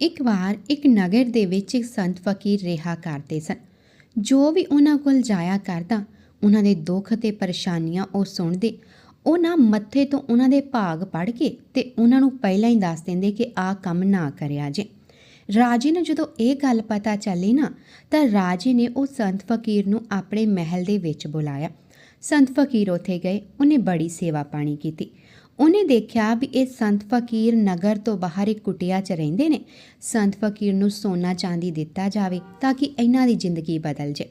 ਇੱਕ ਵਾਰ ਇੱਕ ਨਗਰ ਦੇ ਵਿੱਚ ਇੱਕ ਸੰਤ ਫਕੀਰ ਰਿਹਾ ਕਰਦੇ ਸਨ। ਜੋ ਵੀ ਉਹਨਾਂ ਕੋਲ ਜਾਇਆ ਕਰਦਾ, ਉਹਨਾਂ ਦੇ ਦੁੱਖ ਤੇ ਪਰੇਸ਼ਾਨੀਆਂ ਉਹ ਸੁਣਦੇ। ਉਹ ਨਾ ਮੱਥੇ ਤੋਂ ਉਹਨਾਂ ਦੇ ਭਾਗ ਪੜ ਕੇ ਤੇ ਉਹਨਾਂ ਨੂੰ ਪਹਿਲਾਂ ਹੀ ਦੱਸ ਦਿੰਦੇ ਕਿ ਆਹ ਕੰਮ ਨਾ ਕਰਿਆ ਜੇ। ਰਾਜੇ ਨੂੰ ਜਦੋਂ ਇਹ ਗੱਲ ਪਤਾ ਚੱਲੀ ਨਾ, ਤਾਂ ਰਾਜੇ ਨੇ ਉਹ ਸੰਤ ਫਕੀਰ ਨੂੰ ਆਪਣੇ ਮਹਿਲ ਦੇ ਵਿੱਚ ਬੁਲਾਇਆ। ਸੰਤ ਫਕੀਰ ਉੱਥੇ ਗਏ, ਉਹਨੇ ਬੜੀ ਸੇਵਾ ਪਾਣੀ ਕੀਤੀ। ਉਹਨੇ ਦੇਖਿਆ ਵੀ ਇਹ ਸੰਤ ਫਕੀਰ ਨਗਰ ਤੋਂ ਬਾਹਰ ਇੱਕ ਕੁਟਿਆ 'ਚ ਰਹਿੰਦੇ ਨੇ। ਸੰਤ ਫਕੀਰ ਨੂੰ ਸੋਨਾ ਚਾਂਦੀ ਦਿੱਤਾ ਜਾਵੇ ਤਾਂ ਕਿ ਇਹਨਾਂ ਦੀ ਜ਼ਿੰਦਗੀ ਬਦਲ ਜੇ।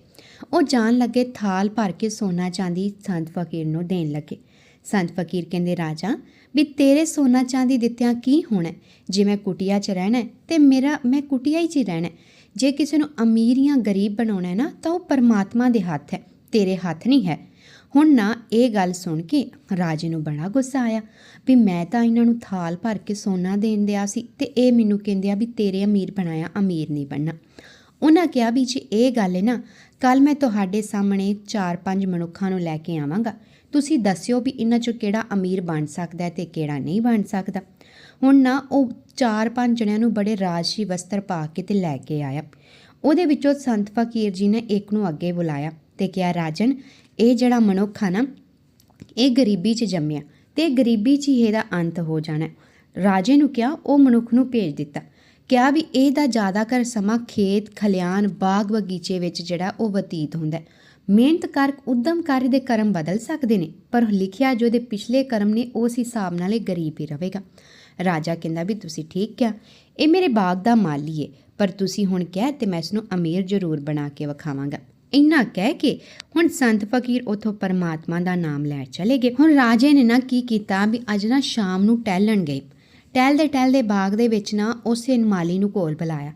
ਉਹ ਜਾਣ ਲੱਗੇ ਥਾਲ ਭਰ ਕੇ ਸੋਨਾ ਚਾਂਦੀ ਸੰਤ ਫਕੀਰ ਨੂੰ ਦੇਣ ਲੱਗੇ। ਸੰਤ ਫਕੀਰ ਕਹਿੰਦੇ, ਰਾਜਾ, ਵੀ ਤੇਰੇ ਸੋਨਾ ਚਾਂਦੀ ਦਿੱਤਿਆਂ ਕੀ ਹੋਣਾ? ਜੇ ਮੈਂ ਕੁਟਿਆ 'ਚ ਰਹਿਣਾ ਹੈ ਤੇ ਮੇਰਾ, ਮੈਂ ਕੁਟਿਆ ਹੀ 'ਚ ਹੀ ਰਹਿਣਾ ਜੇ ਕਿਸੇ ਨੂੰ ਅਮੀਰ ਜਾਂ ਗਰੀਬ ਬਣਾਉਣਾ ਹੈ ਨਾ, ਤਾਂ ਉਹ ਪਰਮਾਤਮਾ ਦੇ ਹੱਥ ਹੈ। ਤੇਰੇ ਹੱਥ ਨਹੀਂ ਹੈ। ਹੁਣ ਨਾ ਇਹ ਗੱਲ ਸੁਣ ਕੇ ਰਾਜੇ ਨੂੰ ਬੜਾ ਗੁੱਸਾ ਆਇਆ ਵੀ ਮੈਂ ਤਾਂ ਇਹਨਾਂ ਨੂੰ ਥਾਲ ਭਰ ਕੇ ਸੋਨਾ ਦੇਣ ਦਿਆ ਸੀ ਤੇ ਇਹ ਮੈਨੂੰ ਕਹਿੰਦੇ ਆ ਵੀ ਤੇਰੇ ਅਮੀਰ ਬਣਾਇਆ, ਅਮੀਰ ਨਹੀਂ ਬਣਨਾ। ਉਹਨਾਂ ਕਿਹਾ ਵੀ ਜੇ ਇਹ ਗੱਲ ਹੈ ਨਾ ਕੱਲ ਮੈਂ ਤੁਹਾਡੇ ਸਾਹਮਣੇ 4-5 ਮਨੁੱਖਾਂ ਨੂੰ ਲੈ ਕੇ ਆਵਾਂਗਾ। ਤੁਸੀਂ ਦੱਸਿਓ ਵੀ ਇਹਨਾਂ ਚੋਂ ਕਿਹੜਾ ਅਮੀਰ ਬਣ ਸਕਦਾ ਹੈ ਤੇ ਕਿਹੜਾ ਨਹੀਂ ਬਣ ਸਕਦਾ। ਹੁਣ ਨਾ ਉਹ 4-5 ਜਣਿਆਂ ਨੂੰ ਬੜੇ ਰਾਜਸੀ ਵਸਤਰ ਪਾ ਕੇ ਤੇ ਲੈ ਕੇ ਆਇਆ। ਉਹਦੇ ਵਿੱਚੋਂ ਸੰਤ ਫਕੀਰ ਜੀ ਨੇ ਇੱਕ ਨੂੰ ਅੱਗੇ ਬੁਲਾਇਆ ਤੇ ਕਿਹਾ, ਰਾਜਨ ਇਹ ਜਿਹੜਾ ਮਨੁੱਖ ਆ ਨਾ, ਇਹ ਗਰੀਬੀ 'ਚ ਜੰਮਿਆ ਤੇ ਗਰੀਬੀ 'ਚ ਹੀ ਇਹਦਾ ਅੰਤ ਹੋ ਜਾਣਾ। ਰਾਜੇ ਨੂੰ ਕਿਹਾ, ਉਹ ਮਨੁੱਖ ਨੂੰ ਭੇਜ ਦਿੱਤਾ। ਕਿਹਾ ਵੀ ਇਹਦਾ ਜ਼ਿਆਦਾਤਰ ਸਮਾਂ ਖੇਤ, ਖਲਿਆਣ, ਬਾਗ ਬਗੀਚੇ ਵਿੱਚ ਜਿਹੜਾ ਉਹ ਬਤੀਤ ਹੁੰਦਾ ਮਿਹਨਤ ਕਰ ਉਦਮਕਾਰੀ ਦੇ ਕਰਮ ਬਦਲ ਸਕਦੇ ਨੇ, ਪਰ ਲਿਖਿਆ ਜੋ ਦੇ ਪਿਛਲੇ ਕਰਮ ਨੇ, ਉਸ ਹਿਸਾਬ ਨਾਲ ਇਹ ਗਰੀਬ ਹੀ ਰਹੇਗਾ। ਰਾਜਾ ਕਹਿੰਦਾ ਵੀ ਤੁਸੀਂ ਠੀਕ ਕਿਹਾ, ਇਹ ਮੇਰੇ ਬਾਗ ਦਾ ਮਾਲੀ ਏ, ਪਰ ਤੁਸੀਂ ਹੁਣ ਕਿਹਾ ਤੇ ਮੈਂ ਇਸ ਨੂੰ ਅਮੀਰ ਜ਼ਰੂਰ ਬਣਾ ਕੇ ਵਿਖਾਵਾਂਗਾ। ਇੰਨਾ ਕਹਿ ਕੇ ਹੁਣ ਸੰਤ ਫਕੀਰ ਉਥੋਂ ਪਰਮਾਤਮਾ ਦਾ ਨਾਮ ਲੈ ਚਲੇ ਗਏ। ਹੁਣ ਰਾਜੇ ਨੇ ਨਾ ਕੀ ਕੀਤਾ ਵੀ ਅੱਜ ਨਾ ਸ਼ਾਮ ਨੂੰ ਟਹਿਲਣ ਗਏ। ਟਹਿਲਦੇ ਟਹਿਲਦੇ ਬਾਗ ਦੇ ਵਿੱਚ ਨਾ ਉਸੇ ਮਾਲੀ ਨੂੰ ਕੋਲ ਬੁਲਾਇਆ।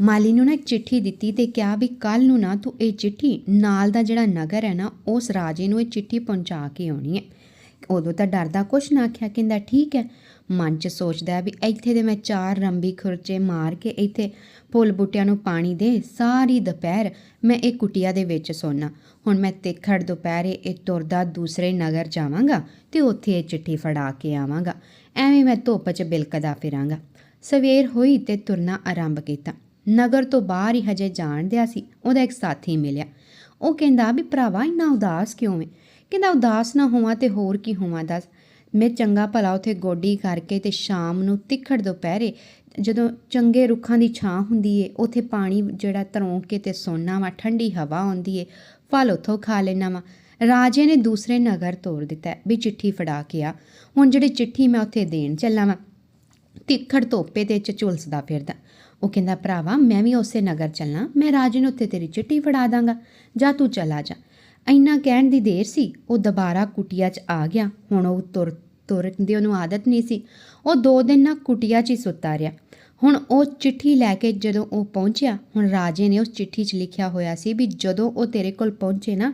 ਮਾਲੀ ਨੂੰ ਨਾ ਇੱਕ ਚਿੱਠੀ ਦਿੱਤੀ ਤੇ ਕਿਹਾ ਵੀ ਕੱਲ ਨੂੰ ਨਾ ਤੂੰ ਇਹ ਚਿੱਠੀ ਨਾਲ ਦਾ ਜਿਹੜਾ ਨਗਰ ਹੈ ਨਾ, ਉਸ ਰਾਜੇ ਨੂੰ ਇਹ ਚਿੱਠੀ ਪਹੁੰਚਾ ਕੇ ਆਉਣੀ ਹੈ। ਉਦੋਂ ਤਾਂ ਡਰਦਾ ਕੁਛ ਨਾ ਆਖਿਆ, ਕਹਿੰਦਾ ਠੀਕ ਹੈ ਮਨ 'ਚ ਸੋਚਦਾ ਵੀ ਇੱਥੇ ਦੇ ਮੈਂ ਚਾਰ ਰੰਬੀ ਖੁਰਚੇ ਮਾਰ ਕੇ ਇੱਥੇ ਫੁੱਲ ਬੂਟਿਆਂ ਨੂੰ ਪਾਣੀ ਦੇ ਸਾਰੀ ਦੁਪਹਿਰ ਮੈਂ ਇਹ ਕੁਟਿਆ ਦੇ ਵਿੱਚ ਸੋਣਾ ਹੁਣ ਮੈਂ ਤਿੱਖੜ ਦੁਪਹਿਰੇ ਇਹ ਤੁਰਦਾ ਦੂਸਰੇ ਨਗਰ ਜਾਵਾਂਗਾ ਤੇ ਉੱਥੇ ਇਹ ਚਿੱਠੀ ਫੜਾ ਕੇ ਆਵਾਂਗਾ। ਐਵੇਂ ਮੈਂ ਧੁੱਪ 'ਚ ਬਿਲਕਦਾ ਫਿਰਾਂਗਾ। ਸਵੇਰ ਹੋਈ ਤੇ ਤੁਰਨਾ ਆਰੰਭ ਕੀਤਾ। ਨਗਰ ਤੋਂ ਬਾਹਰ ਹੀ ਹਜੇ ਜਾਣ ਦਿਆ ਸੀ, ਉਹਦਾ ਇੱਕ ਸਾਥੀ ਮਿਲਿਆ। ਉਹ ਕਹਿੰਦਾ ਵੀ ਭਰਾਵਾ ਇੰਨਾ ਉਦਾਸ ਕਿਉਂ ਹੈ ਕਹਿੰਦਾ ਉਦਾਸ ਨਾ ਹੋਵਾਂ ਤੇ ਹੋਰ ਕੀ ਹੋਵਾਂ ਦੱਸ। ਮੈਂ ਚੰਗਾ ਭਲਾ ਉਥੇ ਗੋਡੀ ਕਰਕੇ ਤੇ ਸ਼ਾਮ ਨੂੰ ਤਿੱਖੜ ਦੁਪਹਿਰੇ ਜਦੋਂ ਚੰਗੇ ਰੁੱਖਾਂ ਦੀ ਛਾਂ ਹੁੰਦੀ ਏ, ਉਥੇ ਪਾਣੀ ਜਿਹੜਾ ਤਰੋਂ ਕੇ ਤੇ ਸੋਨਾ ਵਾ, ਠੰਡੀ ਹਵਾ ਆਉਂਦੀ ਏ, ਫਲ ਉਥੋਂ ਖਾ ਲੈਣਾ ਵਾ। ਰਾਜੇ ਨੇ ਦੂਸਰੇ ਨਗਰ ਤੋਰ ਦਿੱਤਾ ਵੀ ਚਿੱਠੀ ਫੜਾ ਕੇ ਆ। ਹੁਣ ਜਿਹੜੀ ਚਿੱਠੀ ਮੈਂ ਉਥੇ ਦੇਣ ਚੱਲਾਂ ਵਾ, ਤਿੱਖੜ ਧੋਪੇ ਤੇ ਚ ਝੁਲਸਦਾ ਫਿਰਦਾ। ਉਹ ਕਹਿੰਦਾ, ਭਰਾਵਾ, ਮੈਂ ਵੀ ਉਸੇ ਨਗਰ ਚੱਲਾਂ, ਮੈਂ ਰਾਜੇ ਨੂੰ ਉੱਥੇ ਤੇਰੀ ਚਿੱਠੀ ਫੜਾ ਦਾਂਗਾ, ਜਾ ਤੂੰ ਚਲਾ ਜਾ। ਇੰਨਾ ਕਹਿਣ ਦੀ ਦੇਰ ਸੀ, ਉਹ ਦੁਬਾਰਾ ਕੁਟਿਆ 'ਚ ਆ ਗਿਆ, ਹੁਣ ਉਹ ਤੁਰ ਤੁਰਨ ਦੀ ਉਹਨੂੰ ਆਦਤ ਨਹੀਂ ਸੀ। ਉਹ ਦੋ ਦਿਨ ਨਾ ਕੁਟਿਆ 'ਚ ਹੀ ਸੁੱਤਾ ਰਿਹਾ। ਹੁਣ ਉਹ ਚਿੱਠੀ ਲੈ ਕੇ ਜਦੋਂ ਉਹ ਪਹੁੰਚਿਆ, ਹੁਣ ਰਾਜੇ ਨੇ ਉਸ ਚਿੱਠੀ 'ਚ ਲਿਖਿਆ ਹੋਇਆ ਸੀ ਵੀ ਜਦੋਂ ਉਹ ਤੇਰੇ ਕੋਲ ਪਹੁੰਚੇ ਨਾ,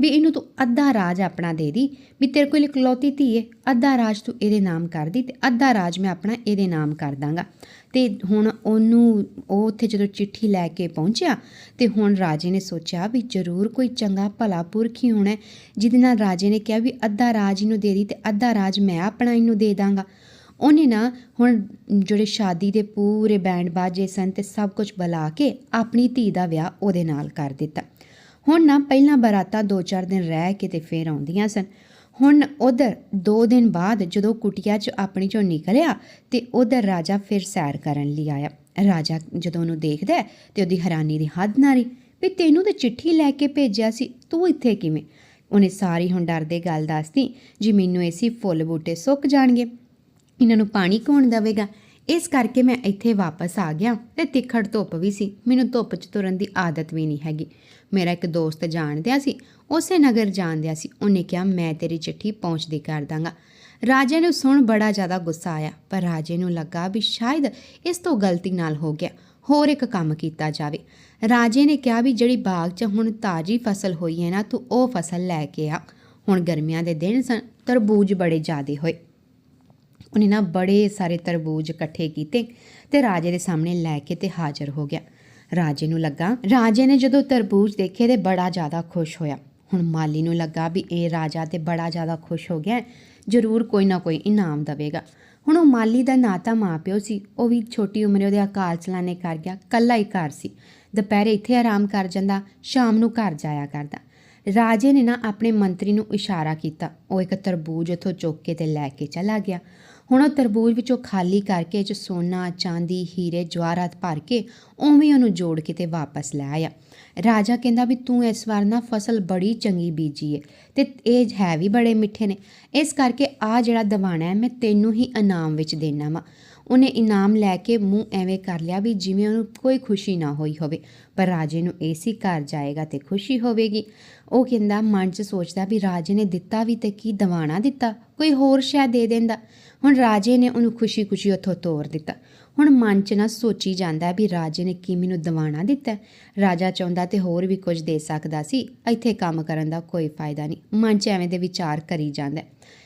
ਵੀ ਇਹਨੂੰ ਤੂੰ ਅੱਧਾ ਰਾਜ ਆਪਣਾ ਦੇ ਦੀ, ਵੀ ਤੇਰੇ ਕੋਲ ਇਕਲੌਤੀ ਧੀ ਏ, ਅੱਧਾ ਰਾਜ ਤੂੰ ਇਹਦੇ ਨਾਮ ਕਰ ਦੀ ਤੇ ਅੱਧਾ ਰਾਜ ਮੈਂ ਆਪਣਾ ਇਹਦੇ ਨਾਮ ਕਰ ਦਾਂਗਾ। ਤੇ ਹੁਣ ਉਹਨੂੰ, ਉਹ ਉੱਥੇ ਜਦੋਂ ਚਿੱਠੀ ਲੈ ਕੇ ਪਹੁੰਚਿਆ ਤੇ ਹੁਣ ਰਾਜੇ ਨੇ ਸੋਚਿਆ ਵੀ ਜ਼ਰੂਰ ਕੋਈ ਚੰਗਾ ਭਲਾ ਪੁਰਖ ਹੀ ਹੋਣਾ ਜਿਹਦੇ ਨਾਲ ਰਾਜੇ ਨੇ ਕਿਹਾ ਵੀ ਅੱਧਾ ਰਾਜ ਇਹਨੂੰ ਦੇ ਦੀ ਤੇ ਅੱਧਾ ਰਾਜ ਮੈਂ ਆਪਣਾ ਇਹਨੂੰ ਦੇ ਦਾਂਗਾ। ਉਹਨੇ ਨਾ ਹੁਣ ਜਿਹੜੇ ਸ਼ਾਦੀ ਦੇ ਪੂਰੇ ਬੈਂਡ ਬਾਜੇ ਸਨ ਤੇ ਸਭ ਕੁਝ ਬੁਲਾ ਕੇ ਆਪਣੀ ਧੀ ਦਾ ਵਿਆਹ ਉਹਦੇ ਨਾਲ ਕਰ ਦਿੱਤਾ। ਹੁਣ ਨਾ ਪਹਿਲਾਂ ਬਰਾਤਾਂ 2-4 ਦਿਨ ਰਹਿ ਕੇ ਤੇ ਫੇਰ ਆਉਂਦੀਆਂ ਸਨ। ਹੁਣ ਉਧਰ 2 ਦਿਨ ਬਾਅਦ ਜਦੋਂ ਕੁਟਿਆ 'ਚ ਆਪਣੀ ਚੋਂ ਨਿਕਲਿਆ ਤੇ ਉਧਰ ਰਾਜਾ ਫਿਰ ਸੈਰ ਕਰਨ ਲਈ ਆਇਆ। ਰਾਜਾ ਜਦੋਂ ਉਹਨੂੰ ਦੇਖਦਾ ਹੈ ਤੇ ਉਹਦੀ ਹੈਰਾਨੀ ਦੀ ਹੱਦ ਨਾ ਰਹੀ ਵੀ ਤੈਨੂੰ ਤੇ ਚਿੱਠੀ ਲੈ ਕੇ ਭੇਜਿਆ ਸੀ, ਤੂੰ ਇੱਥੇ ਕਿਵੇਂ? ਉਹਨੇ ਸਾਰੀ ਹੁਣ ਡਰਦੇ ਗੱਲ ਦੱਸਦੀ ਜੀ ਮੈਨੂੰ ਐਸੀ ਫੁੱਲ ਬੂਟੇ ਸੁੱਕ ਜਾਣਗੇ, ਇਹਨਾਂ ਨੂੰ ਪਾਣੀ ਕੌਣ ਦੇਵੇਗਾ ਇਸ ਕਰਕੇ ਮੈਂ ਇੱਥੇ ਵਾਪਸ ਆ ਗਿਆ ਤੇ ਤਿੱਖੜ ਧੁੱਪ ਵੀ ਸੀ। ਮੈਨੂੰ ਧੁੱਪ 'ਚ ਤੁਰਨ ਦੀ ਆਦਤ ਵੀ ਨਹੀਂ ਹੈਗੀ। ਮੇਰਾ ਇੱਕ ਦੋਸਤ ਜਾਣਦਿਆ ਸੀ। ਉਸੇ ਨਗਰ ਜਾਣਦਿਆ ਸੀ। ਉਹਨੇ ਕਿਹਾ, ਮੈਂ ਤੇਰੀ ਚਿੱਠੀ ਪਹੁੰਚਦੀ ਕਰ ਦਾਂਗਾ। ਰਾਜੇ ਨੂੰ ਸੁਣ ਬੜਾ ਜ਼ਿਆਦਾ ਗੁੱਸਾ ਆਇਆ, ਪਰ ਰਾਜੇ ਨੂੰ ਲੱਗਾ ਵੀ ਸ਼ਾਇਦ ਇਸ ਤੋਂ ਗਲਤੀ ਨਾਲ ਹੋ ਗਿਆ। ਹੋਰ ਇੱਕ ਕੰਮ ਕੀਤਾ ਜਾਵੇ। ਰਾਜੇ ਨੇ ਕਿਹਾ ਵੀ ਜਿਹੜੀ ਬਾਗ 'ਚ ਹੁਣ ਤਾਜੀ ਫਸਲ ਹੋਈ ਹੈ ਨਾ, ਤੂੰ ਉਹ ਫਸਲ ਲੈ ਕੇ ਆ। ਹੁਣ ਗਰਮੀਆਂ ਦੇ ਦਿਨ ਸਨ, ਤਰਬੂਜ ਬੜੇ ਜ਼ਿਆਦੇ ਹੋਏ। ਉਹਨੇ ਨਾ ਬੜੇ ਸਾਰੇ ਤਰਬੂਜ ਇਕੱਠੇ ਕੀਤੇ ਤੇ ਰਾਜੇ ਦੇ ਸਾਹਮਣੇ ਲੈ ਕੇ ਤੇ ਹਾਜ਼ਰ ਹੋ ਗਿਆ। ਰਾਜੇ ਨੂੰ ਲੱਗਾ, ਰਾਜੇ ਨੇ ਜਦੋਂ ਤਰਬੂਜ ਦੇਖੇ ਤੇ ਬੜਾ ਜ਼ਿਆਦਾ ਖੁਸ਼ ਹੋਇਆ। ਹੁਣ ਮਾਲੀ ਨੂੰ ਲੱਗਾ ਵੀ ਇਹ ਰਾਜਾ ਤੇ ਬੜਾ ਜ਼ਿਆਦਾ ਖੁਸ਼ ਹੋ ਗਿਆ, ਜ਼ਰੂਰ ਕੋਈ ਨਾ ਕੋਈ ਇਨਾਮ ਦੇਵੇਗਾ। ਹੁਣ ਉਹ ਮਾਲੀ ਦਾ ਨਾਂ ਤਾਂ ਮਾਂ ਪਿਓ ਸੀ, ਉਹ ਵੀ ਛੋਟੀ ਉਮਰੇ ਉਹਦੇ ਅਕਾਲ ਚਲਾਣੇ ਕਰ ਗਿਆ ਕੱਲਾ ਹੀ ਘਰ ਸੀ। ਦੁਪਹਿਰੇ ਇੱਥੇ ਆਰਾਮ ਕਰ ਜਾਂਦਾ, ਸ਼ਾਮ ਨੂੰ ਘਰ ਜਾਇਆ ਕਰਦਾ। ਰਾਜੇ ਨੇ ਨਾ ਆਪਣੇ ਮੰਤਰੀ ਨੂੰ ਇਸ਼ਾਰਾ ਕੀਤਾ, ਉਹ ਇੱਕ ਤਰਬੂਜ ਉੱਥੋਂ ਚੁੱਕ ਕੇ ਤੇ ਲੈ ਕੇ ਚਲਾ ਗਿਆ। ਹੁਣ ਉਹ ਤਰਬੂਜ ਵਿੱਚੋਂ ਖਾਲੀ ਕਰਕੇ 'ਚ ਸੋਨਾ, ਚਾਂਦੀ, ਹੀਰੇ, ਜਵਾਹਰਾਤ ਭਰ ਕੇ ਉਵੇਂ ਉਹਨੂੰ ਜੋੜ ਕੇ ਤੇ ਵਾਪਸ ਲੈ ਆਇਆ। ਰਾਜਾ ਕਹਿੰਦਾ ਵੀ ਤੂੰ ਇਸ ਵਾਰ ਨਾ ਫਸਲ ਬੜੀ ਚੰਗੀ ਬੀਜੀ ਏ ਤੇ ਇਹ ਹੈ ਵੀ ਬੜੇ ਮਿੱਠੇ ਨੇ। ਇਸ ਕਰਕੇ ਆ ਜਿਹੜਾ ਦਿਵਾਣਾ ਹੈ, ਮੈਂ ਤੈਨੂੰ ਹੀ ਇਨਾਮ ਵਿੱਚ ਦੇਣਾ ਵਾ। ਉਹਨੇ ਇਨਾਮ ਲੈ ਕੇ ਮੂੰਹ ਐਵੇਂ ਕਰ ਲਿਆ ਵੀ ਜਿਵੇਂ ਉਹਨੂੰ ਕੋਈ ਖੁਸ਼ੀ ਨਾ ਹੋਈ ਹੋਵੇ, ਪਰ ਰਾਜੇ ਨੂੰ ਏਸੀ ਘਰ ਜਾਏਗਾ ਤੇ ਖੁਸ਼ੀ ਹੋਵੇਗੀ। ਉਹ ਕਹਿੰਦਾ, ਮਨ 'ਚ ਸੋਚਦਾ ਵੀ ਰਾਜੇ ਨੇ ਦਿੱਤਾ ਵੀ ਤੇ ਕੀ ਦਿਵਾਣਾ ਦਿੱਤਾ? ਕੋਈ ਹੋਰ ਸ਼ਾਇਦ ਦੇ ਦਿੰਦਾ। ਹੁਣ ਰਾਜੇ ਨੇ ਉਹਨੂੰ ਖੁਸ਼ੀ-ਖੁਸ਼ੀ ਉੱਥੋਂ ਤੋਰ ਦਿੱਤਾ। ਹੁਣ ਮਨ 'ਚ ਨਾ ਸੋਚੀ ਜਾਂਦਾ ਵੀ ਰਾਜੇ ਨੇ ਕੀ ਮੈਨੂੰ ਦਿਵਾਣਾ ਦਿੱਤਾ। ਰਾਜਾ ਚਾਹੁੰਦਾ ਤੇ ਹੋਰ ਵੀ ਕੁਝ ਦੇ ਸਕਦਾ ਸੀ। ਇੱਥੇ ਕੰਮ ਕਰਨ ਦਾ ਕੋਈ ਫਾਇਦਾ ਨਹੀਂ। ਮਨ 'ਚ ਐਵੇਂ ਦੇ ਵਿਚਾਰ ਕਰੀ ਜਾਂਦਾ।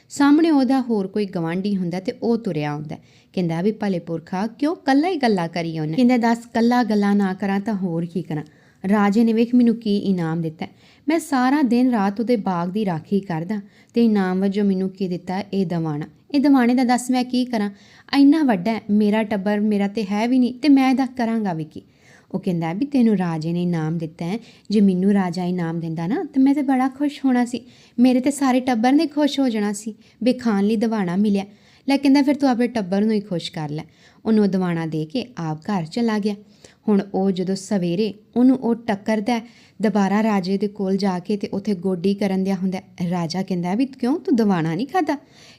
ਸਾਹਮਣੇ ਉਹਦਾ ਹੋਰ ਕੋਈ ਗਵਾਂਢੀ ਹੁੰਦਾ ਤੇ ਉਹ ਤੁਰਿਆ ਆਉਂਦਾ। ਕਹਿੰਦਾ ਵੀ ਭਲੇ ਪੁਰਖਾ, ਕਿਉਂ ਕੱਲਾ ਹੀ ਗੱਲਾਂ ਕਰੀ ਉਹਨੇ ਕਹਿੰਦਾ, ਦੱਸ, ਕੱਲਾ ਗੱਲਾਂ ਨਾ ਕਰਾਂ ਤਾਂ ਹੋਰ ਕੀ ਕਰਾਂ? ਰਾਜੇ ਨੇ ਵੇਖ ਮੈਨੂੰ ਕੀ ਇਨਾਮ ਦਿੱਤਾ। ਮੈਂ ਸਾਰਾ ਦਿਨ ਰਾਤ ਉਹਦੇ ਬਾਗ ਦੀ ਰਾਖੀ ਕਰਦਾ ਤੇ ਇਨਾਮ ਵਜੋਂ ਮੈਨੂੰ ਕੀ ਦਿੱਤਾ? ਇਹ ਦਵਾਣਾ। ਇਹ ਦਵਾਣੇ ਦਾ ਦੱਸ ਮੈਂ ਕੀ ਕਰਾਂ? ਇੰਨਾ ਵੱਡਾ ਮੇਰਾ ਟੱਬਰ ਮੇਰਾ ਤੇ ਹੈ ਵੀ ਨਹੀਂ ਤੇ ਮੈਂ ਇਹਦਾ ਕਰਾਂਗਾ ਵੀ ਕੀ? ਉਹ ਕਹਿੰਦਾ ਵੀ ਤੈਨੂੰ ਰਾਜੇ ਨੇ ਇਨਾਮ ਦਿੱਤਾ ਹੈ, ਜੇ ਮੈਨੂੰ ਰਾਜਾ ਇਨਾਮ ਦਿੰਦਾ ਨਾ, ਤੇ ਮੈਂ ਤੇ ਬੜਾ ਖੁਸ਼ ਹੋਣਾ ਸੀ। ਮੇਰੇ ਤੇ ਸਾਰੇ ਟੱਬਰ ਨੇ ਖੁਸ਼ ਹੋ ਜਾਣਾ ਸੀ, ਵੀ ਲਈ ਦਿਵਾਣਾ ਮਿਲਿਆ। ਲੈ ਕਹਿੰਦਾ ਫਿਰ ਤੂੰ ਆਪਣੇ ਟੱਬਰ ਨੂੰ ਹੀ ਖੁਸ਼ ਕਰ ਲੈ। ਉਹਨੂੰ ਉਹ ਦਿਵਾਣਾ ਦੇ ਕੇ ਆਪ ਘਰ ਚਲਾ ਗਿਆ। ਹੁਣ ਉਹ ਜਦੋਂ ਸਵੇਰੇ ਉਹਨੂੰ ਉਹ ਟੱਕਰਦਾ ਦੁਬਾਰਾ ਰਾਜੇ ਦੇ ਕੋਲ ਜਾ ਕੇ ਤੇ ਉੱਥੇ ਗੋਡੀ ਕਰਨ ਦਿਆ ਹੁੰਦਾ ਰਾਜਾ ਕਹਿੰਦਾ ਵੀ ਕਿਉਂ ਤੂੰ ਦਵਾਣਾ ਨਹੀਂ ਖਾਦਾ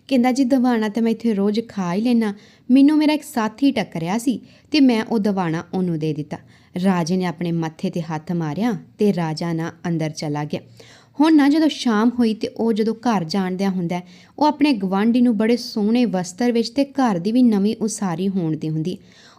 ਕਹਿੰਦਾ, ਜੀ ਦਵਾਣਾ ਤੇ ਮੈਂ ਇੱਥੇ ਰੋਜ਼ ਖਾ ਹੀ ਲੈਣਾ ਮੈਨੂੰ ਮੇਰਾ ਇੱਕ ਸਾਥੀ ਟੱਕਰਿਆ ਸੀ ਤੇ ਮੈਂ ਉਹ ਦਵਾਣਾ ਉਹਨੂੰ ਦੇ ਦਿੱਤਾ। ਰਾਜੇ ਨੇ ਆਪਣੇ ਮੱਥੇ ਤੇ ਹੱਥ ਮਾਰਿਆ ਤੇ ਰਾਜਾ ਨਾ ਅੰਦਰ ਚਲਾ ਗਿਆ। ਹੁਣ ਨਾ ਜਦੋਂ ਸ਼ਾਮ ਹੋਈ ਤੇ ਉਹ ਜਦੋਂ ਘਰ ਜਾਣਦਿਆ ਹੁੰਦਾ ਉਹ ਆਪਣੇ ਗਵਾਂਢੀ ਨੂੰ ਬੜੇ ਸੋਹਣੇ ਵਸਤਰ ਵਿੱਚ ਤੇ ਘਰ ਦੀ ਵੀ ਨਵੀਂ ਉਸਾਰੀ ਹੋਣ ਦੀ ਹੁੰਦੀ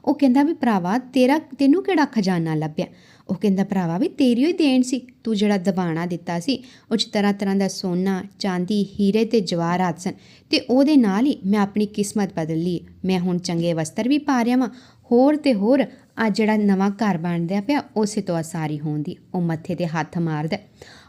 ਉਹ ਕਹਿੰਦਾ ਵੀ ਭਰਾਵਾ, ਤੇਰਾ, ਤੈਨੂੰ ਕਿਹੜਾ ਖਜ਼ਾਨਾ ਲੱਭਿਆ? ਉਹ ਕਹਿੰਦਾ, ਭਰਾਵਾ ਵੀ ਤੇਰੀ ਹੀ ਦੇਣ ਸੀ। ਤੂੰ ਜਿਹੜਾ ਦਬਾਣਾ ਦਿੱਤਾ ਸੀ, ਉਹ 'ਚ ਤਰ੍ਹਾਂ ਤਰ੍ਹਾਂ ਦਾ ਸੋਨਾ, ਚਾਂਦੀ, ਹੀਰੇ ਤੇ ਜਵਾਹਰਾਤ ਸਨ। ਤੇ ਉਹਦੇ ਨਾਲ ਹੀ ਮੈਂ ਆਪਣੀ ਕਿਸਮਤ ਬਦਲ ਲਈ। ਮੈਂ ਹੁਣ ਚੰਗੇ ਵਸਤਰ ਵੀ ਪਾ ਰਿਹਾ ਵਾਂ। ਹੋਰ ਤੇ ਹੋਰ ਆ ਜਿਹੜਾ ਨਵਾਂ ਘਰ ਬਣਦਾ ਪਿਆ, ਉਸੇ ਤੋਂ ਆਸਾਰੀ ਹੋਣ ਦੀ। ਉਹ ਮੱਥੇ ਤੇ ਹੱਥ ਮਾਰਦਾ।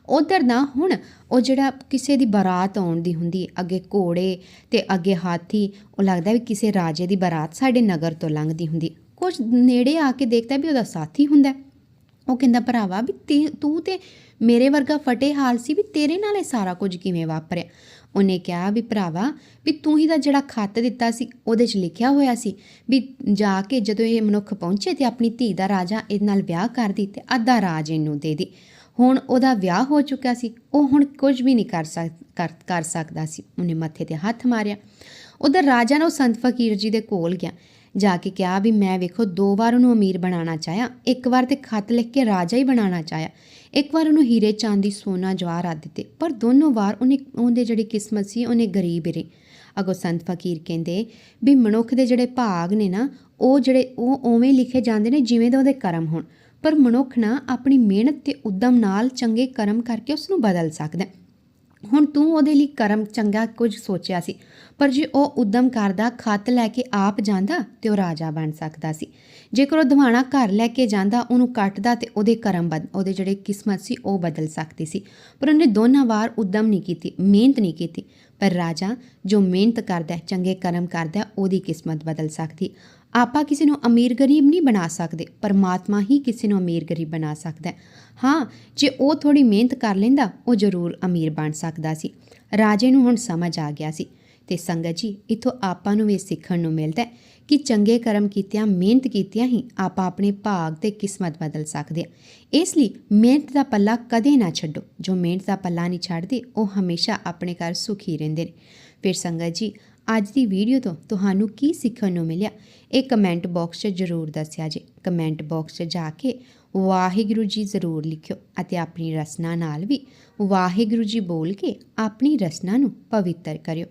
ਉਧਰ ਨਾ ਹੁਣ ਉਹ ਜਿਹੜਾ ਕਿਸੇ ਦੀ ਬਾਰਾਤ ਆਉਣ ਦੀ ਹੁੰਦੀ, ਅੱਗੇ ਘੋੜੇ ਤੇ ਅੱਗੇ ਹਾਥੀ, ਉਹ ਲੱਗਦਾ ਵੀ ਕਿਸੇ ਰਾਜੇ ਦੀ ਬਾਰਾਤ ਸਾਡੇ ਨਗਰ ਤੋਂ ਲੰਘਦੀ ਹੁੰਦੀ। ਕੁਝ ਨੇੜੇ ਆ ਕੇ ਦੇਖਦਾ ਵੀ ਉਹਦਾ ਸਾਥੀ ਹੁੰਦਾ। ਉਹ ਕਹਿੰਦਾ, ਭਰਾਵਾ, ਵੀ ਤੂੰ ਤੇ ਮੇਰੇ ਵਰਗਾ ਫਟੇ ਹਾਲ ਸੀ ਵੀ ਤੇਰੇ ਨਾਲ ਇਹ ਸਾਰਾ ਕੁਝ ਕਿਵੇਂ ਵਾਪਰਿਆ? ਉਹਨੇ ਕਿਹਾ ਵੀ ਭਰਾਵਾ, ਵੀ ਤੂੰ ਹੀ ਦਾ ਜਿਹੜਾ ਖੱਤ ਦਿੱਤਾ ਸੀ, ਉਹਦੇ 'ਚ ਲਿਖਿਆ ਹੋਇਆ ਸੀ ਵੀ ਜਾ ਕੇ ਜਦੋਂ ਇਹ ਮਨੁੱਖ ਪਹੁੰਚੇ ਤੇ ਆਪਣੀ ਧੀ ਦਾ ਰਾਜਾ ਇਹਦੇ ਨਾਲ ਵਿਆਹ ਕਰ ਦੀ ਤੇ ਅੱਧਾ ਰਾਜ ਇਹਨੂੰ ਦੇ ਦੇ। ਹੁਣ ਉਹਦਾ ਵਿਆਹ ਹੋ ਚੁੱਕਿਆ ਸੀ, ਉਹ ਹੁਣ ਕੁਝ ਵੀ ਨਹੀਂ ਕਰ ਸਕ, ਕਰ- ਸਕਦਾ ਸੀ। ਉਹਨੇ ਮੱਥੇ ਤੇ ਹੱਥ ਮਾਰਿਆ। ਉਧਰ ਰਾਜਾ ਨੇ ਉਹ ਸੰਤ ਫਕੀਰ ਜੀ ਦੇ ਕੋਲ ਗਿਆ। ਜਾ ਕੇ ਕਿਹਾ ਵੀ ਮੈਂ ਵੇਖੋ, ਦੋ ਵਾਰ ਉਹਨੂੰ ਅਮੀਰ ਬਣਾਉਣਾ ਚਾਹਿਆ, ਇੱਕ ਵਾਰ ਤੇ ਖੱਤ ਲਿਖ ਕੇ ਰਾਜਾ ਹੀ ਬਣਾਉਣਾ ਚਾਹਿਆ। ਇੱਕ ਵਾਰ ਉਹਨੂੰ ਹੀਰੇ ਚਾਂਦੀ, ਸੋਨਾ ਜਵਾਹਰਾਤ ਦਿੱਤੇ। ਪਰ ਦੋਨੋਂ ਵਾਰ ਉਹਨੇ, ਉਹਦੇ ਜਿਹੜੀ ਕਿਸਮਤ ਸੀ, ਉਹਨੇ ਗਰੀਬ ਹੀ ਰਹੀ। ਅਗੋ ਸੰਤ ਫਕੀਰ ਕਹਿੰਦੇ ਵੀ ਮਨੁੱਖ ਦੇ ਜਿਹੜੇ ਭਾਗ ਨੇ ਨਾ, ਉਹ ਜਿਹੜੇ, ਉਹ ਉਵੇਂ ਲਿਖੇ ਜਾਂਦੇ ਨੇ ਜਿਵੇਂ ਦੇ ਉਹਦੇ ਕਰਮ ਹੋਣ। ਪਰ ਮਨੁੱਖ ਨਾ ਆਪਣੀ ਮਿਹਨਤ ਤੇ ਉਦਮ ਨਾਲ ਚੰਗੇ ਕਰਮ ਕਰਕੇ ਉਸ ਨੂੰ ਬਦਲ ਸਕਦਾ ਹੈ। ਹੁਣ ਤੂੰ ਉਹਦੇ ਲਈ ਕਰਮ ਚੰਗਾ ਕੁਝ ਸੋਚਿਆ ਸੀ, ਪਰ ਜੇ ਉਹ ਉਦਮ ਕਰਦਾ ਖਤ ਲੈ ਕੇ ਆਪ ਜਾਂਦਾ ਤੇ ਉਹ ਰਾਜਾ ਬਣ ਸਕਦਾ ਸੀ। ਜੇਕਰ ਉਹ ਦਿਵਾਣਾ ਘਰ ਲੈ ਕੇ ਜਾਂਦਾ, ਉਹਨੂੰ ਕੱਟਦਾ ਤੇ ਉਹਦੇ ਕਰਮ ਬਦ, ਉਹਦੇ ਜਿਹੜੇ ਕਿਸਮਤ ਸੀ, ਉਹ ਬਦਲ ਸਕਦੀ ਸੀ। ਪਰ ਉਹਨੇ ਦੋਨਾਂ ਵਾਰ ਉਦਮ ਨਹੀਂ ਕੀਤੀ, ਮਿਹਨਤ ਨਹੀਂ ਕੀਤੀ। ਪਰ ਰਾਜਾ ਜੋ ਮਿਹਨਤ ਕਰਦਾ ਹੈ, ਚੰਗੇ ਕਰਮ ਕਰਦਾ ਹੈ, ਉਹਦੀ ਕਿਸਮਤ ਬਦਲ ਸਕਦੀ। ਆਪਾਂ ਕਿਸੇ ਨੂੰ ਅਮੀਰ ਗਰੀਬ ਨਹੀਂ ਬਣਾ ਸਕਦੇ ਪਰਮਾਤਮਾ ਹੀ ਕਿਸੇ ਨੂੰ ਅਮੀਰ ਗਰੀਬ ਬਣਾ ਸਕਦਾ ਹਾਂ। ਜੇ ਉਹ ਥੋੜੀ ਮਿਹਨਤ ਕਰ ਲੈਂਦਾ ਉਹ ਜ਼ਰੂਰ ਅਮੀਰ ਬਣ ਸਕਦਾ ਸੀ। ਰਾਜੇ ਨੂੰ ਹੁਣ ਸਮਝ ਆ ਗਿਆ ਸੀ। ਤੇ ਸੰਗਤ ਜੀ, ਇਥੋਂ ਆਪਾਂ ਨੂੰ ਵੀ ਸਿੱਖਣ ਨੂੰ ਮਿਲਦਾ ਹੈ ਕਿ ਚੰਗੇ ਕਰਮ ਕੀਤਿਆਂ, ਮਿਹਨਤ ਕੀਤਿਆਂ ਹੀ ਆਪਾਂ ਆਪਣੇ ਭਾਗ ਤੇ ਕਿਸਮਤ ਬਦਲ ਸਕਦੇ ਹਾਂ। ਇਸ ਲਈ ਮਿਹਨਤ ਦਾ ਪੱਲਾ ਕਦੇ ਨਾ ਛੱਡੋ। ਜੋ ਮਿਹਨਤ ਦਾ ਪੱਲਾ ਨਹੀਂ ਛੱਡਦੇ, ਉਹ ਹਮੇਸ਼ਾ ਆਪਣੇ ਘਰ ਸੁਖੀ ਰਹਿੰਦੇ ਨੇ। ਫਿਰ ਸੰਗਤ ਜੀ, ਅੱਜ ਦੀ ਵੀਡੀਓ ਤੋਂ ਤੁਹਾਨੂੰ ਕੀ ਸਿੱਖਣ ਨੂੰ ਮਿਲਿਆ? ਇਹ ਕਮੈਂਟ ਬਾਕਸ 'ਚ ਜ਼ਰੂਰ ਦੱਸਿਆ ਜੇ। ਕਮੈਂਟ ਬਾਕਸ 'ਚ ਜਾ ਕੇ ਵਾਹਿਗੁਰੂ ਜੀ ਜ਼ਰੂਰ ਲਿਖਿਓ ਅਤੇ ਆਪਣੀ ਰਸਨਾ ਨਾਲ ਵੀ ਵਾਹਿਗੁਰੂ ਜੀ ਬੋਲ ਕੇ ਆਪਣੀ ਰਸਨਾ ਨੂੰ ਪਵਿੱਤਰ ਕਰਿਓ।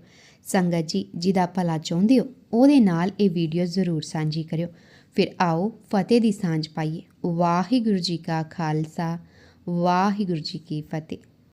ਸੰਗਤ ਜੀ, ਜਿਹਦਾ ਭਲਾ ਚਾਹੁੰਦੇ ਹੋ, ਉਹਦੇ ਨਾਲ ਇਹ ਵੀਡੀਓ ਜ਼ਰੂਰ ਸਾਂਝੀ ਕਰਿਓ। ਫਿਰ ਆਓ ਫਤਿਹ ਦੀ ਸਾਂਝ ਪਾਈਏ। ਵਾਹਿਗੁਰੂ ਜੀ ਕਾ ਖਾਲਸਾ, ਵਾਹਿਗੁਰੂ ਜੀ ਕੀ ਫਤਿਹ।